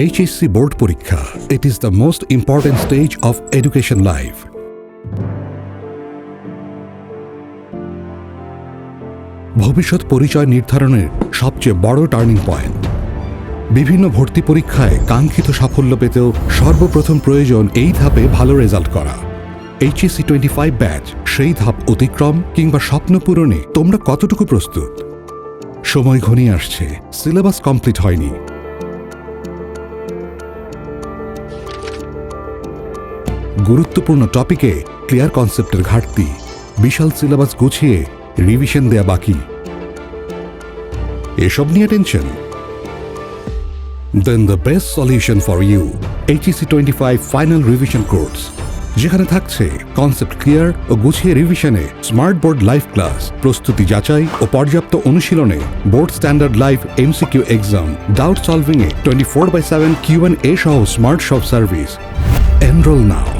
HSC board পরীক্ষা it is the most important stage of education life ভবিষ্যৎ পরিচয় নির্ধারণের সবচেয়ে বড় টার্নিং পয়েন্ট বিভিন্ন ভর্তি পরীক্ষায় কাঙ্ক্ষিত সাফল্য পেতেও সর্বপ্রথম প্রয়োজন এই ধাপে ভালো রেজাল্ট করা। এইচএসসি টোয়েন্টি ফাইভ ব্যাচ সেই ধাপ অতিক্রম কিংবা স্বপ্ন পূরণে তোমরা কতটুকু প্রস্তুত? সময় ঘনিয়ে আসছে। সিলেবাস কমপ্লিট হয়নি। গুরুত্বপূর্ণ টপিকে ক্লিয়ার কনসেপ্টের ঘাটতি। বিশাল সিলেবাস গুছিয়ে রিভিশন দেয়া বাকি। এসব নিয়ে tension then the best solution for you HSC twenty five final revision course যেখানে থাকছে কনসেপ্ট ক্লিয়ার ও গুছিয়ে রিভিশনে স্মার্ট বোর্ড লাইভ ক্লাস প্রস্তুতি যাচাই ও পর্যাপ্ত অনুশীলনে board standard live MCQ exam doubt সলভিংয়ে twenty four by seven Q N A সহ স্মার্ট সব সার্ভিস এনরোল নাও